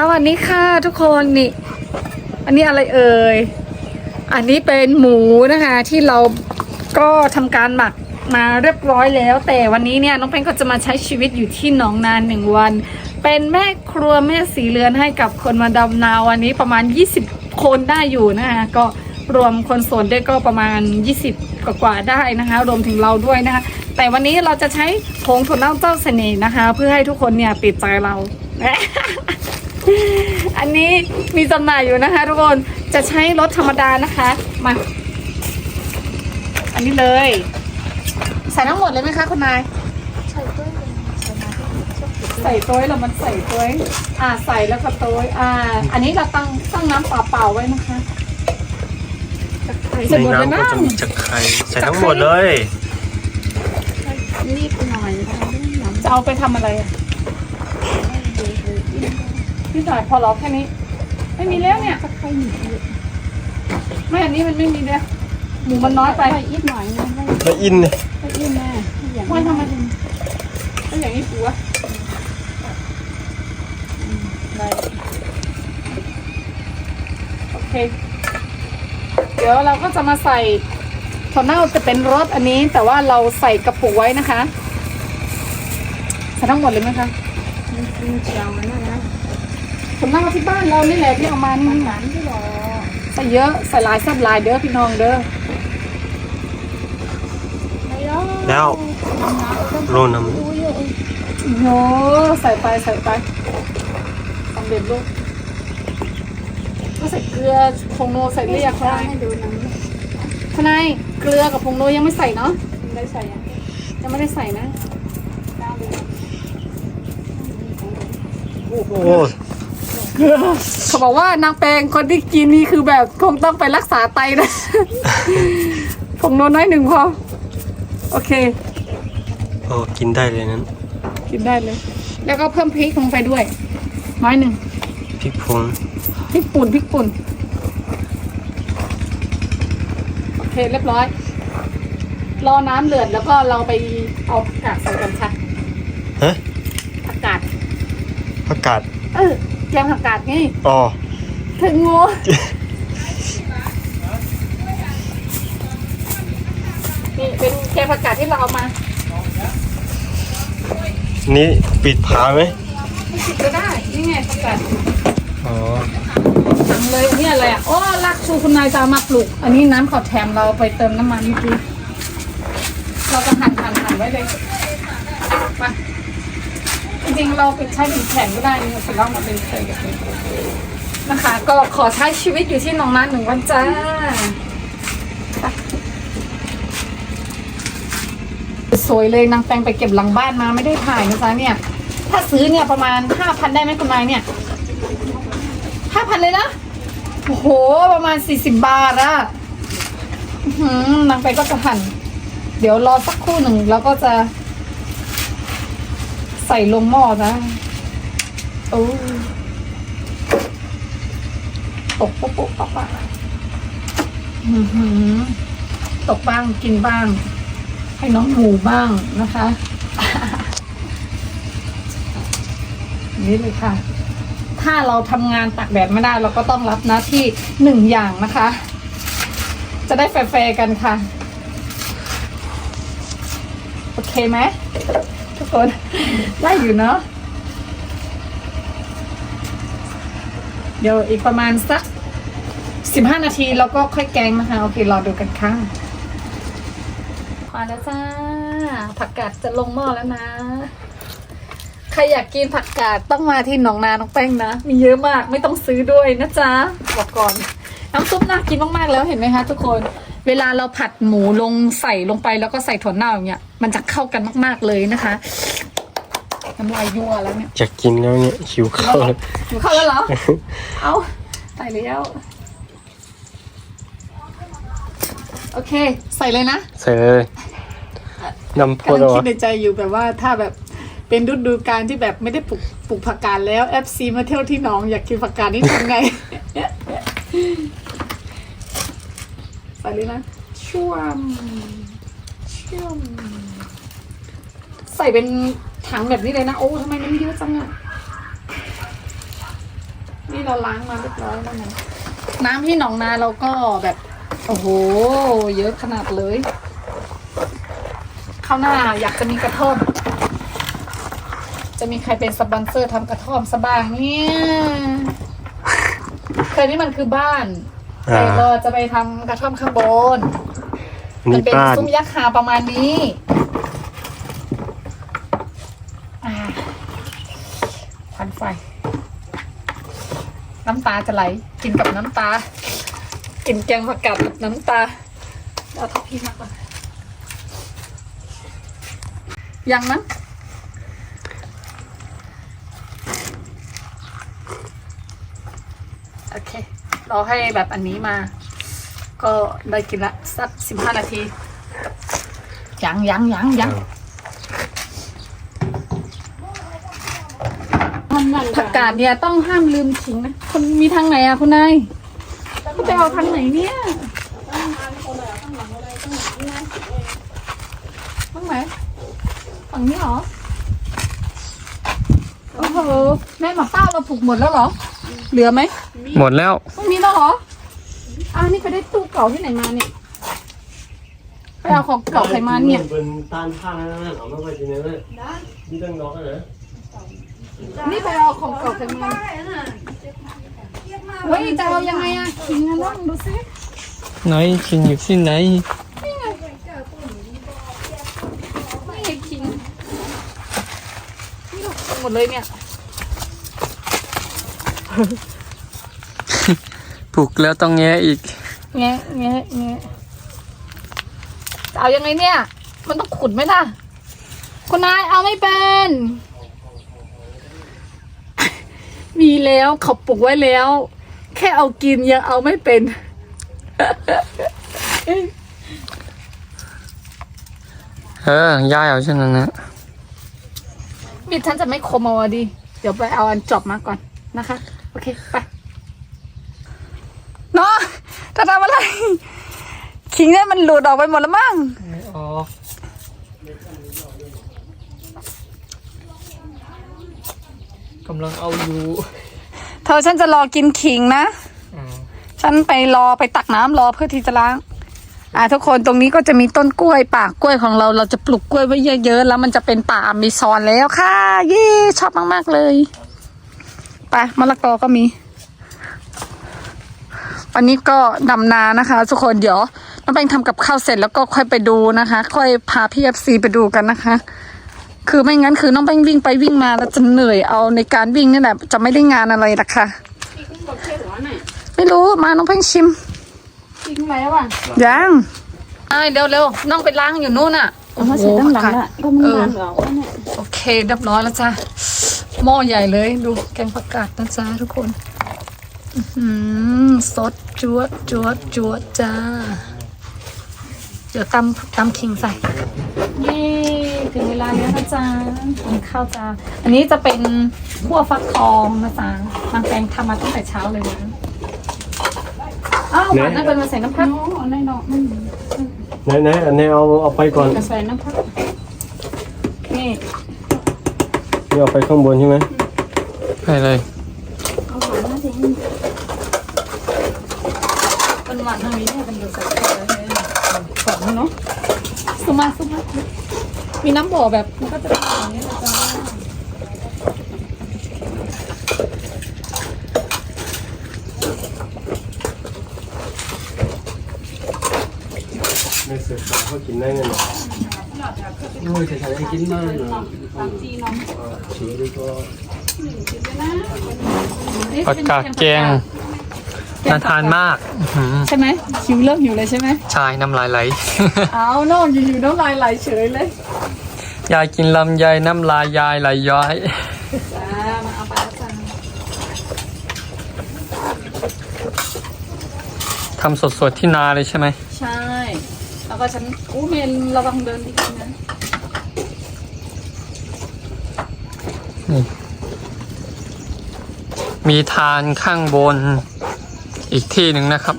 สวัสดีค่ะทุกคนนี่ อันนี้อะไรเอ่ย อันนี้เป็นหมูนะคะ ที่เราก็ทำการหมักมาเรียบร้อยแล้ว แต่วันนี้เนี่ยน้องแป้งก็จะมาใช้ชีวิตอยู่ที่หนองนานหนึ่งวัน เป็นแม่ครัวแม่สีเรือนให้กับคนมาดำนาวันนี้ประมาณ 20 คนได้อยู่นะคะก็รวมคนโสดได้วยก็ประมาณ 20 กว่าๆได้นะคะ รวมถึงเราด้วยนะคะ แต่วันนี้เราจะใช้ผงถั่วเน่าเจ้าเสน่ห์นะคะ เพื่อให้ทุกคนเนี่ยติดใจเรา อันนี้มีจำหน่ายอยู่นะคะ ทุกคนจะใช้รถธรรมดานะคะมาอันนี้เลยใส่ทั้งหมดเลยไหมคะคุณนายใส่ด้วยเลยใส่มาด้วยชอบกินใส่ต้วยเรามันใส่ต้วยอ่าใส่แล้วก็ต้วยอ่า อันนี้เราตั้งตั้งน้ำเปล่าๆไว้นะคะใส่ในหมดเลยน้ำนะก็จะมีตะไคร้ใส่ทั้งหมดเลยนิดหน่อยนะคะน้ำจะเอาไปทำอะไรอะ หน่อยพอเหรอแค่นี้ ไม่มีแล้วเนี่ยตะไคร้หนีบไม่อันนี้มันไม่มีแล้วหมูมันน้อยไปไปอีกหน่อยนะให้แล้วอินเนี่ยให้อิ่มแม่อย่างว่าทำไมถึงก็อย่างนี้ปูอะได้โอเค เดี๋ยวเราก็จะมาใส่ถั่วเน่าจะเป็นรสอันนี้ แต่ว่าเราใส่กระปุกไว้นะคะใส่ทั้งหมดเลยไหมคะกินเชียวนะนะ ถั่วเน่าที่บ้านเรานี่แหละที่เอามานี่หวานที่รอใส่เยอะใส่หลายแซ่บหลายเด้อพี่น้องเด้อไม่รอแล้วโรน้ดูอยู่โยใส่ไปใส่ไปสำเร็จลูกก็ใส่เกลือผงโนใส่เรียกข้าค่ะให้ดูน้ำทนายเกลือกับผงโนยังไม่ใส่เนาะได้ใส่ยังยังไม่ได้ใส่นะน้ำเลยำโอ้โห เขาบอกว่านางแปลงคนที่กินนี่คือแบบคงต้องไปรักษาไตนะผงโนน้อยหนึ่งพอ โอเค โอ้กินได้เลยนั้น กินได้เลย แล้วก็เพิ่มพริกลงไปด้วย น้อยหนึ่งพริกผงพริกป่นพริกป่นโอเคเรียบร้อย รอน้ำเดือดแล้วก็เราไปเอาผักกาดใส่กันค่ะฮะผักกาดผักกาดเออ แกงผักกาดไงอ๋อถึงงูนี่เป็นแกงผักกาดที่เราเอามา นี่ปิดผาไหมไม่ผิดก็ได้ นี่ไงผักกาดอ๋อถังเลยอันนี่อะไรอะโอ้รักชูคุณนายจะเอามาปลูก อันนี้น้ำขอแถมเราไปเติมน้ำมันเมื่อกี้เราจะหั่นหั่นหั่นไว้เลยมาจ ริงๆ เราไปใช้เป็นแผ่นก็ได้นี่แต่เรามาเป็นใส่แบบนี้นะคะ ก็ขอใช้ชีวิตอยู่ที่หนองน้าหนึ่งวันจ้าสวยเลยนางแปงไปเก็บหลังบ้านมาไม่ได้ถ่ายนะจ๊ะเนี่ย ถ้าซื้อเนี่ยประมาณห้าพันได้ไหมคุณนายเนี่ยห้าพันเลยนะโอ้โห ประมาณสี่สิบบาทอะนางไปก็จะหั่น เดี๋ยวรอสักครู่หนึ่งแล้วก็จะ ใส่ลงหม้อนะโอ้ตกปุ๊บปุ๊บปั๊บปั๊บอื้อหือตกบ้างกินบ้าง ให้น้องหมูบ้างนะคะ นี่เลยค่ะ ถ้าเราทำงานตากแดดไม่ได้ เราก็ต้องรับหน้าที่หนึ่งอย่างนะคะ จะได้แฟร์ๆกันค่ะ โอเคไหม ทุกคน ได้อยู่เนาะ เดี๋ยวอีกประมาณสักสิบห้านาทีเราก็ค่อยแกงนะคะ โอเค รอดูกันค่ะมาแล้วจ้า ผักกาดจะลงหม้อแล้วนะ ใครอยากกินผักกาดต้องมาที่หนองนาน้องแป้งนะ มีเยอะมากไม่ต้องซื้อด้วยนะจ๊ะบอกก่อน น้ำซุปน่ากินมากๆแล้วเห็นไหมคะทุกคน เวลาเราผัดหมูลงใส่ลงไปแล้วก็ใส่ถั่วเน่าอย่างเงี้ยมันจะเข้ากันมากๆเลยนะคะน้ำลายยั่วแล้วเนี่ยอยากกินแล้วเนี่ยหิวข้าวแล้วหนูเข้าแล้วเหรอ เอาใส่แล้วโอเค ใส่เลยนะ ใส่เลยน้ำพกำดลังเหรคิอดในใจอยู่แบบว่าถ้าแบบเป็นฤดูการที่แบบไม่ได้ปลูกปลูกผักกาดแล้ว FC มาเที่ยวที่หนองอยากกินผักกาดนี่ทำไงใส่ เลยนะช่วมช่วมใส่เป็นถังแบบนี้เลยนะ โอ้ทำไมมันเยอะจังอะเราล้างมาเรียบร้อยแล้วไงน้ำที่หนองนาเราก็แบบ โอ้โห เยอะขนาดเลยข้าวหน้าอยากจะมีกระท่อมจะมีใครเป็นสปอนเซอร์ทำกระท่อมสบ้างเนี่ยเคยนี่มันคือบ้าน อ่าแต่เราจะไปทำกระท่อมข้างบนมันี่เป็นบ้านซุ้มยักษ์คาประมาณนี้อ่าควันไฟ น้ำตาจะไหล กินกับน้ำตา กินแกงผักกาดกับน้ำตาเอาทัพพี่มาก่อนยังมั้งโอเค รอให้แบบอันนี้มา ก็ได้กินละสักสิบห้านาที ยังยังยังยังทำนั่นผักกาดเนี่ยต้องห้ามลืมทิ้งนะคุณมีทางไหนอะคุณนายคุณไปเอาทางไหนเนี่ยทางไหนฝั่งนี้เหรอโอ้โหแม่หมาป้าเราผูกหมดแล้วเหรอ เหลือไหมหมดแล้วไม่มีแล้ว เหรออ้าวนี่ไปได้ตู้เก่าที่ไหนมาเนี่ยไปเอาของเก่าใครมาเนี่ย เป็นตานผ้าแล้วนะเอาไม่ค่อยกินเลยนี่ต้องนอกนะ นี่ไปเอาของเก่าใครมาเฮ้ยจะเอายังไงอะขิงอะลองดูสิไหนกินอยู่ที่ไหนนี่ไงขิงนี่เราขิงหมดเลยเนี่ย ปลูกแล้วต้องแงะอีก แงะแงะแงะจะเอายังไงเนี่ย มันต้องขุดไหมล่ะ คุณนายเอาไม่เป็น มีแล้วเขาปลูกไว้แล้ว แค่เอากินยังเอาไม่เป็น เออย่าเอาเช่นนั้นนะบิดฉันจะไม่คมเอาอะดิ เดี๋ยวไปเอาอันจอบมาก่อนนะคะ โอเค ไปเนาะ จะทำอะไร ขิงเนี่ยมันหลุดออกไปหมดแล้วมั้งไม่ออกกำลังเอาอยู่เธอฉันจะรอกินขิงนะฉันไปรอไปตักน้ำรอเพื่อที่จะล้าง อ่าทุกคนตรงนี้ก็จะมีต้นกล้วยป่ากล้วยของเราเราจะปลูกกล้วยไว้เยอะๆแล้วมันจะเป็นป่าอเมซอนแล้วค่ะ เย้ชอบมากๆเลย ไปมะละกอก็มี วันนี้ก็ดำนานะคะ ทุกคนเดี๋ยวน้องแป้งทำกับข้าวเสร็จแล้วก็ค่อยไปดูนะคะ ค่อยพาพี่เอฟซีไปดูกันนะคะ คือไม่งั้นคือน้องแป้งวิ่งไปวิ่งมาแล้วจะเหนื่อยเอาในการวิ่งนี่แหละจะไม่ได้งานอะไรละค่ะอีกขึ้นบอกเชื่อหัวหน่อยไม่รู้มาน้องแป้งชิมอีกแล้วอะยังไอ้เดี๋ยวเร็วน้องไปล้างอยู่นู่นอะเอามาใส่ตั้งหลังละก็มึงนานเหรอวะเนี่ยโอเคเรียบร้อยแล้วจ้าหม้อใหญ่เลยดูแกงผักกาดนะจ้าทุกคนอื้อหือ สดจวดจวดจวดจ้า เดี๋ยวตำตำคิงใส่เย้ถึงเวลาแล้วนะจ๊ะกินข้าวจ้า อันนี้จะเป็นขั่วฟักทองนะจ๊ะนางแปงทำมาตั้งแต่เช้าเลยนะอ้าวหวานนั่นเป็นมาใส่น้ำพักโอ้ในเนาะมันไหนไหนอันนี้เอาเอาไปก่อนกระใส่น้ำพักนี่นี่เอาไปข้างบนใช่ไหมไปเลย เอาหวานมาสิ เป็นหวานทางนี้เนี่ยเป็นดูใส่ไปเลยของเนาะสุ มาสุมา มีน้ำบ่อแบบมันก็จะเป็นอย่างนี้นะจ๊ะไม่เสร็จเขากินได้ไงเนี่ยโอ้ยจะใช้กินมากเลยจีน้องฉีกดีก็ ผักกาดแกง น่าทานมากอื้อหือใช่ไหมหิวเริ่มหิวเลยใช่ไหมชายน้ำลายไหล เอาโน่นอยู่ๆน้ำลายไหลเฉยเลยยายกินลำไยน้ำลายยายไหลย้อย จ้ามาเอาไปแล้วจ้าทำสดๆที่นาเลยใช่ไหม ใช่แล้วก็ฉันอู้เมนระวังเดินดีๆนะมีทานข้างบน อีกที่หนึ่งนะครับ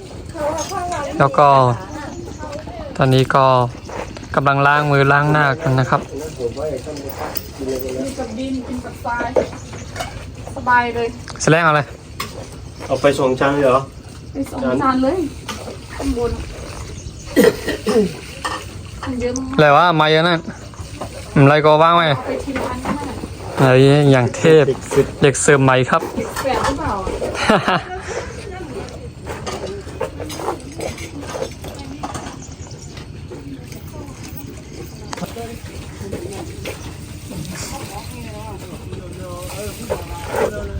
แล้วก็ ตอนนี้ก็กำลังล้างมือล้างหน้ากันนะครับมีกับดินกินกับทรายสบายเลยแสดงอะไรเอาไปสองจานเลยเหรอไปสองจานเลยข้างบนมันเยอะมากอะไรวะมาเยอะนั่นอะไรก็ว่างไหมไปทีละอันก็ได้อะไรอย่างเทพเด็กเสิร์ฟใหม่ครับแปดหรือเปล่า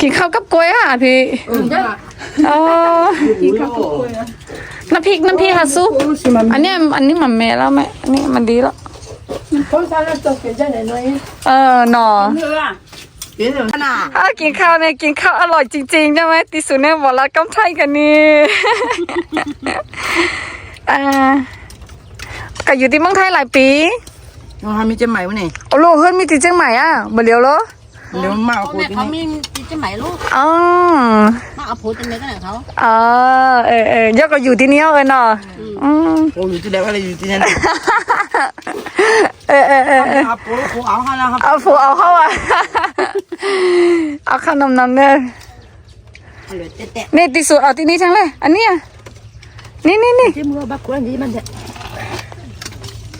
กินข้าวกับกล้วยค่ะพี่อ๋อน้ำพริกน้ำพริกค่ะซุปอันเนี้ยอันนี้มันแม่แล้วแม่อันนี้มันดีแล้วเออหนอถ้ากินข้าวเนี่ยกินข้าวอร่อยจริงๆใช่ไหมติสุเนี่ยบอกแล้วกำไทยกันนี่อ่าก็อยู่ที่เมืองไทยหลายปี nó hai mươi chân mày này โอ้โหเฮ้ยมีติเชียงใหม่อะมาเลียวเหรอ nếu mà cô เนี่ย thì เขามีจะไหมลูกอ๋อมาเอาโพสต์ตรงนี้กันไหนเขาอ๋อเออเออยกก็อยู่ที่นี่เอาเออเนาะอืม cô อยู่ที่แล้วอะไรอยู่ที่นั่นเออเออเออเออครับ cô cô áo hai นะครับเอาผูเอาเข้าอะ เอาขนมนำเนยเหลือเตะนี่ติสุเอาที่นี่ทั้งเลย อันเนี้ยนี่นี่นี่ที่มือบักกูอันนี้มันจะ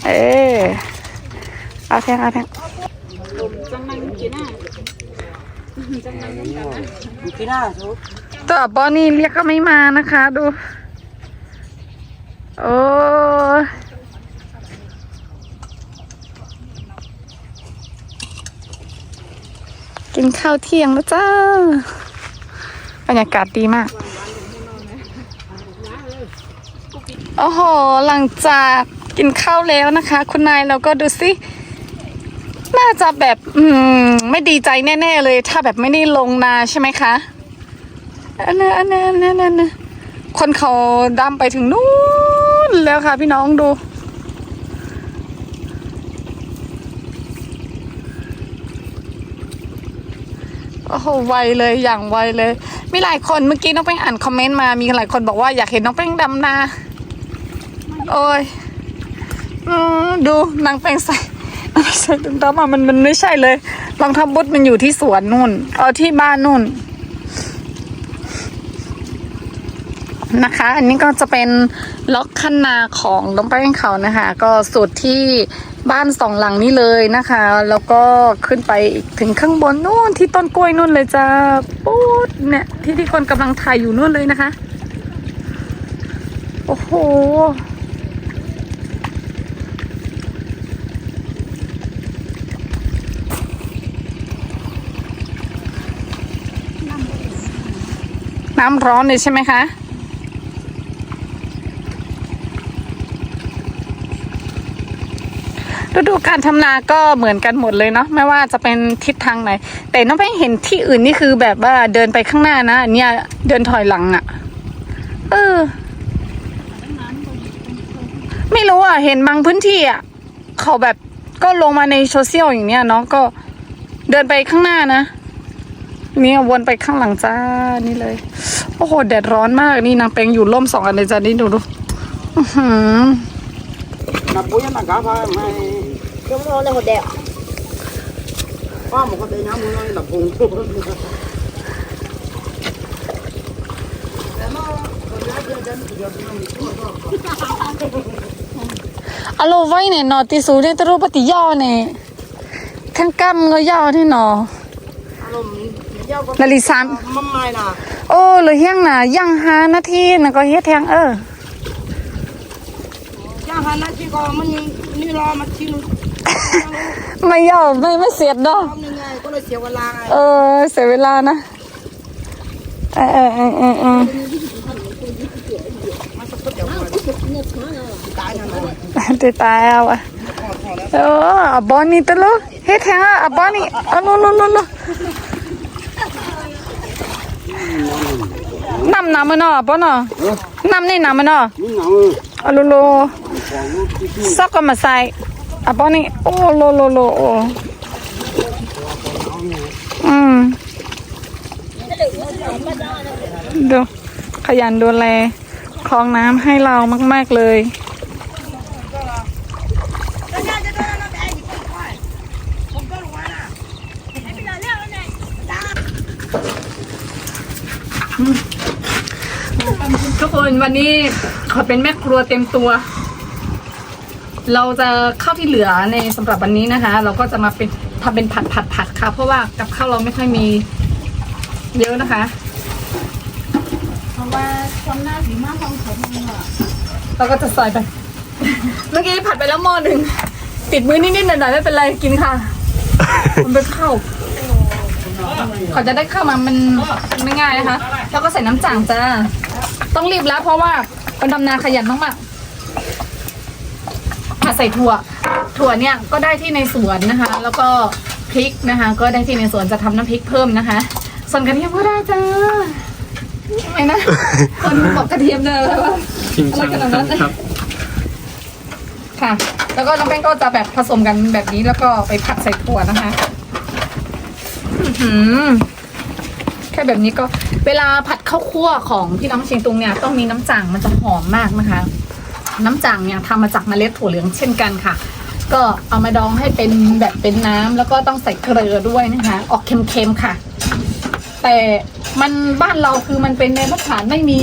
เออเอาแทงเอาแทงจังมันกินอะจังมัน กันนะอยู่ที่หน้าทุตัวบอนี่เรียกก็ไม่มานะคะ ดู โอ้กินข้าวเที่ยงแล้วจ้า บรรยากาศดีมาก โอ้โห หลังจากกินข้าวแล้วนะคะ คุณนายเราก็ดูสิ น่าจะแบบ อืม ไม่ดีใจแน่ๆเลย ถ้าแบบไม่ได้ลงนาใช่ไหมคะอันนั้นอันนั้นอันนั้นอันนั้นคนเขาดำไปถึงนู้นแล้วค่ะ พี่น้องดู โอ้โหไวเลยอย่างไวเลย มีหลายคนเมื่อกี้น้องแป้งอ่านคอมเมนต์มามีหลายคนบอกว่าอยากเห็นน้องแป้งดำนา โอ้ยอดูนางแป้งใส่ ใส่ถุงดำอะมันมันไม่ใช่เลยรองเท้าบุดมันอยู่ที่สวนนู่น เออที่บ้านนู่นนะคะ อันนี้ก็จะเป็นล็อกคันนาของน้องแป้งเขานะคะ ก็สุดที่บ้านสองหลังนี้เลยนะคะ แล้วก็ขึ้นไปถึงข้างบนนู่นที่ต้นกล้วยนู่นเลยจ้าปุ๊ดเนี่ย ที่ที่คนกำลังถ่ายอยู่นู่นเลยนะคะ โอ้โห น้ำร้อนเลยใช่ไหมคะ ฤดูการทำนาก็เหมือนกันหมดเลยเนาะไม่ว่าจะเป็นทิศทางไหน แต่น้องแป้งเห็นที่อื่นนี่คือแบบว่าเดินไปข้างหน้านะอันเนี่ยเดินถอยหลังอะ่ะ เออ ไม่รู้อะ เห็นบางพื้นที่อะ เขาแบบก็ลงมาในโซเชียลอย่างเนี้ยเนาะก็เดินไปข้างหน้านะ เนี่ยวนไปข้างหลังจ้านี่เลย โอ้โหแดดร้อนมากนี่นางแปงอยู่ร่มสองอันเลยจ้านี่ดูดูอือหือนับปุ้ยนักกาพาไม่ยกโลเลยหัวแดงป้าหมกก็เดินน้ำมือหนับพุงอโลไว้เนี่ยนอติสูเนี่ยตรูปฏิย่อเนี่ยทั้งกำก็ย่อที่หนอ นาฬิสามมั่มไม่นะโอ้เหลยเฮียงน่ะย่างหานาทีน่ะก็เฮ็ดแทงเออย่างหันนะที่ก็มันนี่รอมาทีนึงไม่ย่อไม่ไม่เสียดดอกรอบนึงไงก็เลยเสียเวลาไงเออเสียเวลานะเออเออเออเออเออตายนะติดตายเอาอะเอออะบอนี่ตะลุเฮ็ดแทงอะอะบอนี่อะลุลุลุลุ น้ำน้ำมันเนาะป้อเนาะน้ำนี่น้ำมันเนาะนี่เหงาอะโลโลซอกก็มาใส่อะป้อนี่โอ้โลโลโลโอ้อืมดูขยันดูแลคลองน้ำให้เรามาก ๆ เลย ทุกคนวันนี้ขอเป็นแม่ครัวเต็มตัว เราจะข้าวที่เหลือในสำหรับวันนี้นะคะ เราก็จะมาเป็นทำเป็นผัดผัดผัดค่ะ เพราะว่ากับข้าวเราไม่ค่อยมีเยอะนะคะ เพราะว่าความน่าสีมากของเขามันอะเราก็จะใส่ไป เมื่อกี้ผัดไปแล้วหม้อหนึ่งติดมือนิดๆหน่อยๆไม่เป็นไรกินค่ะ มันเป็นข้าวเขาจะได้เข้าวมามันไม่ง่ายนะคะ แล้วก็ใส่น้ำจ่างจ้า ต้องรีบแล้วเพราะว่าคนทำนาขยันมากๆผัดใส่ถั่ว ถั่วเนี่ยก็ได้ที่ในสวนนะคะ แล้วก็พริกนะคะ ก็ได้ที่ในสวนจะทำน้ำพริกเพิ่มนะคะ ส่วนกระเทียมก็ได้จ้าทำไมนะ คนบอกกระเทียมเลยว่าชิงชังครับค่ะ แล้วก็น้องแป้งก็จะแบบผสมกันแบบนี้แล้วก็ไปผัดใส่ถั่วนะคะ อือหือ ค่แบบนี้ก็เวลาผัดข้าวคั่วของพี่น้องเชียงตุงเนี่ยต้องมีน้ำจ่งมันจะหอมมากนะคะ น้ำจ่งเนี่ยทำมาจากเมล็ดถั่วเหลืองเช่นกันค่ะ ก็เอามาดองให้เป็นแบบเป็นน้ำแล้วก็ต้องใส่เกลือด้วยนะคะ ออกเค็มๆค่ะ แต่มันบ้านเราคือมันเป็นในมาตรฐานไม่มี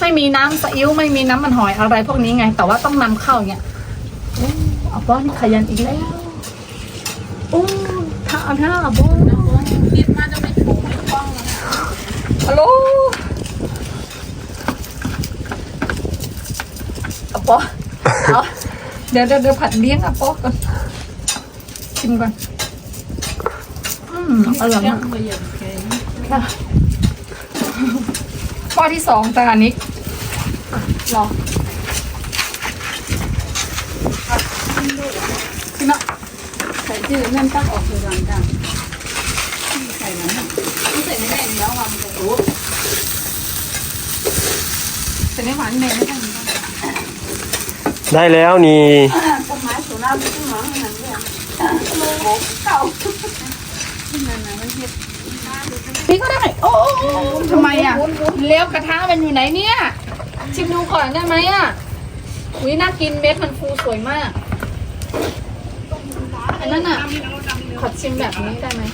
ไม่มีน้ำซีอิ๊วไม่มีน้ำมันหอยอะไรพวกนี้ไง แต่ว่าต้องนำเข้าเนี่ยโอ้เอาบ้อนขยันอีกแล้วโอ้ถ้าเอาถ้าเอาบ้อนคิดมาจะไม่ ฮัลโหลเอาปอเอาเดี๋ยวเดี๋ยวเดี๋ยวผัดเลี้ยงเอาปอก่อนชิมก่อน อืมอร่อยมากมาอย่างแข็งค่ะข้อที่สองจานนี้อะรอพี่เนาะใส่ชื่อนั่นตั้งออกคือรังดังใส่นั้นไม่ ใส่ไม่ได้แล้ววางตรงโอ้แต่ไม่หวานเมย์ไม่ได้ได้แล้วนี่ต้นไม้สูงน้ำต้นไม้นั่นเลยเก่านั่นนะไม่เห็ดนี่ก็ได้ โอ้ทำไมอะเลี้ยวกระทะมันอยู่ไหนเนี่ย ชิมดูก่อนได้ไหมอะอุ้ยน่ากินเม็ดมันฟูสวยมาก อันนั้นอะ ขอชิมแบบนี้ได้ไหม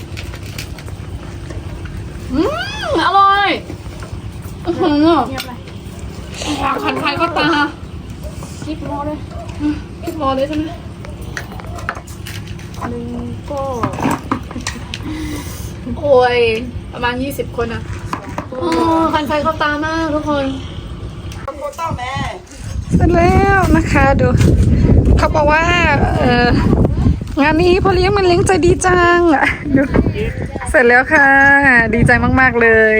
อืมอร่อยอื้อหือขันไฟก็ตาคิดโม่เลยอีกพอเลยใช่ไหมหนึ่งก็โอ้ย ประมาณยี่สิบคนอะอ๋อคันไฟเข้าตามากทุกคนเสร็จแล้วนะคะดู เขาบอกว่า เออ งานนี้พ่อเลี้ยงมันเลี้ยงใจดีจังดูเสร็จแล้วค่ะ ดีใจมาก ๆ เลย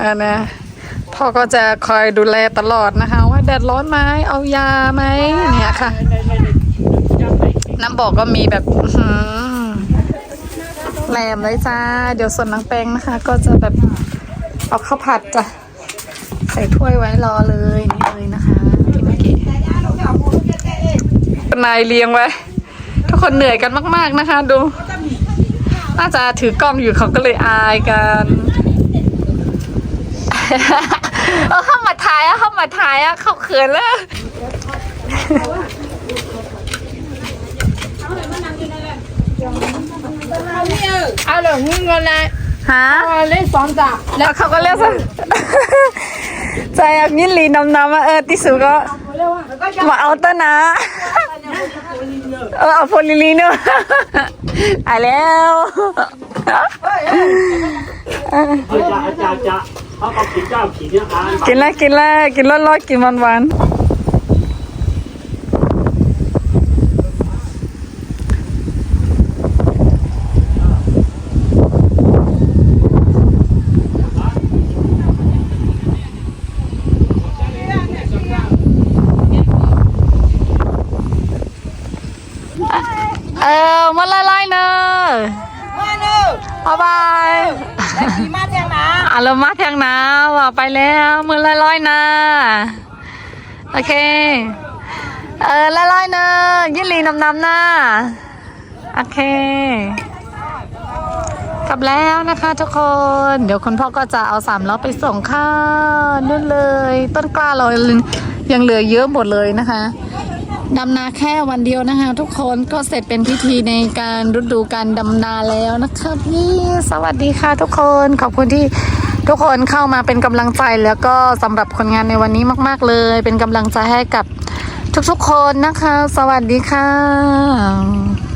อ่านะพ่อก็จะคอยดูแลตลอดนะคะ ว่าแดดร้อนไหมเอายาไหมเนี่ยค่ะ น้ำบอกก็มีแบบแหลมเลยจ้า เดี๋ยวส่วนนางแปงนะคะ ก็จะแบบเอาข้าวผัดจ้ะใส่ถ้วยไว้รอเลยนี่เลยนะคะพี่เมื่อกี้ นายเลี้ยงไว้ ทุกคนเหนื่อยกันมาก ๆนะคะ ดู น่าจะถือกล้องอยู่เขาก็เลยอายกันเออเข้ามาถ่ายอะเข้ามาถ่ายอะเขาเขินแล้วเอาเดี๋ยวมึงกันเลยฮะเล่นซ้อมจ้ะแล้วเขาก็เรียกซะใจอยากยินลีนำนำมาเออติสุก็มาเอาต้นนะ เออเอาโพลิลีเนอะอะแล้วเอาจะอาจารย์จะเขาเอาขีดเจ้าขีดเนี่ยอ่านกินแล้วกินแล้วกินร้อนๆกินหวานๆ ออมาละลายเนอะมาเด้อบ๊ายบายมาแทงนะอารมณ์มาทงน้ำว่ะไปแล้วมือลอยๆนะโอเค เออลอยๆนะยินลีนำนำๆนะโอเคกลับแล้วนะคะทุกคน เดี๋ยวคุณพ่อก็จะเอาสามล้อไปส่งข้าวนู่นเลย ต้นกล้าเรายังเหลือเยอะหมดเลยนะคะ ดำนาแค่วันเดียวนะคะ ทุกคนก็เสร็จเป็นพิธีในการฤดูการดำนาแล้วนะคะพี่สวัสดีค่ะทุกคนขอบคุณที่ทุกคนเข้ามาเป็นกำลังใจแล้วก็สำหรับคนงานในวันนี้มาก ๆ เลย เป็นกำลังใจให้กับทุกๆคนนะคะ สวัสดีค่ะ